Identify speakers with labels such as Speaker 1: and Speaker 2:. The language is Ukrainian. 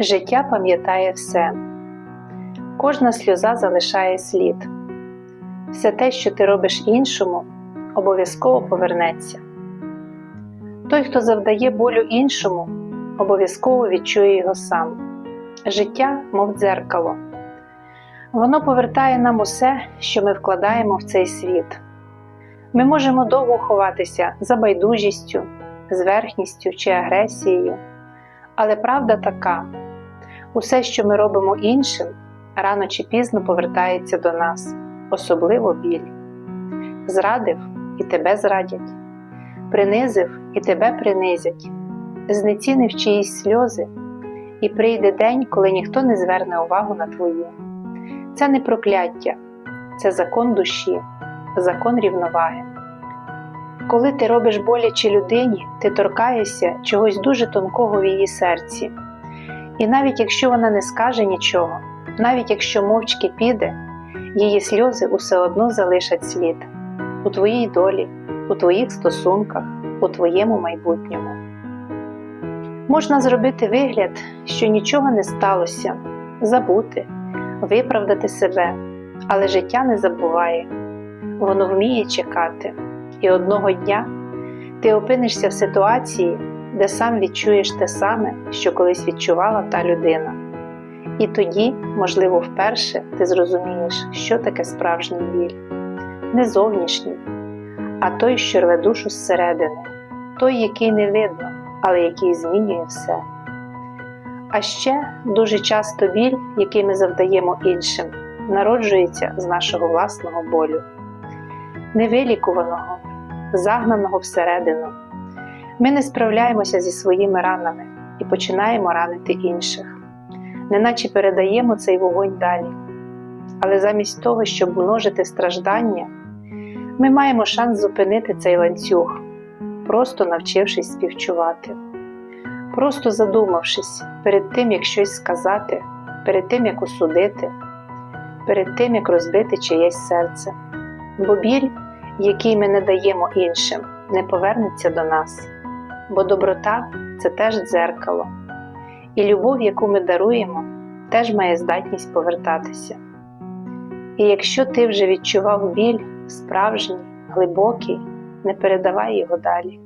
Speaker 1: Життя пам'ятає все, кожна сльоза залишає слід. Все те, що ти робиш іншому, обов'язково повернеться. Той, хто завдає болю іншому, обов'язково відчує його сам. Життя, мов дзеркало. Воно повертає нам усе, що ми вкладаємо в цей світ. Ми можемо довго ховатися за байдужістю, зверхністю чи агресією, але правда така: усе, що ми робимо іншим, рано чи пізно повертається до нас, особливо біль. Зрадив і тебе зрадять, принизив і тебе принизять, знецінив чиїсь сльози, і прийде день, коли ніхто не зверне увагу на твої. Це не прокляття, це закон душі, закон рівноваги. Коли ти робиш боляче людині, ти торкаєшся чогось дуже тонкого в її серці. І навіть якщо вона не скаже нічого, навіть якщо мовчки піде, її сльози усе одно залишать слід у твоїй долі, у твоїх стосунках, у твоєму майбутньому. Можна зробити вигляд, що нічого не сталося, забути, виправдати себе, але життя не забуває, воно вміє чекати, і одного дня ти опинишся в ситуації, де сам відчуєш те саме, що колись відчувала та людина. І тоді, можливо, вперше ти зрозумієш, що таке справжній біль, не зовнішній, а той, що рве душу зсередини, той, який не видно, але який змінює все. А ще дуже часто біль, який ми завдаємо іншим, народжується з нашого власного болю, невилікуваного, загнаного всередину. Ми не справляємося зі своїми ранами і починаємо ранити інших, неначе передаємо цей вогонь далі. Але замість того, щоб множити страждання, ми маємо шанс зупинити цей ланцюг, просто навчившись співчувати, просто задумавшись перед тим, як щось сказати, перед тим, як осудити, перед тим, як розбити чиєсь серце. Бо біль, який ми не даємо іншим, не повернеться до нас, бо доброта це теж дзеркало, і любов, яку ми даруємо, теж має здатність повертатися. І якщо ти вже відчував біль, справжній, глибокий, не передавай його далі.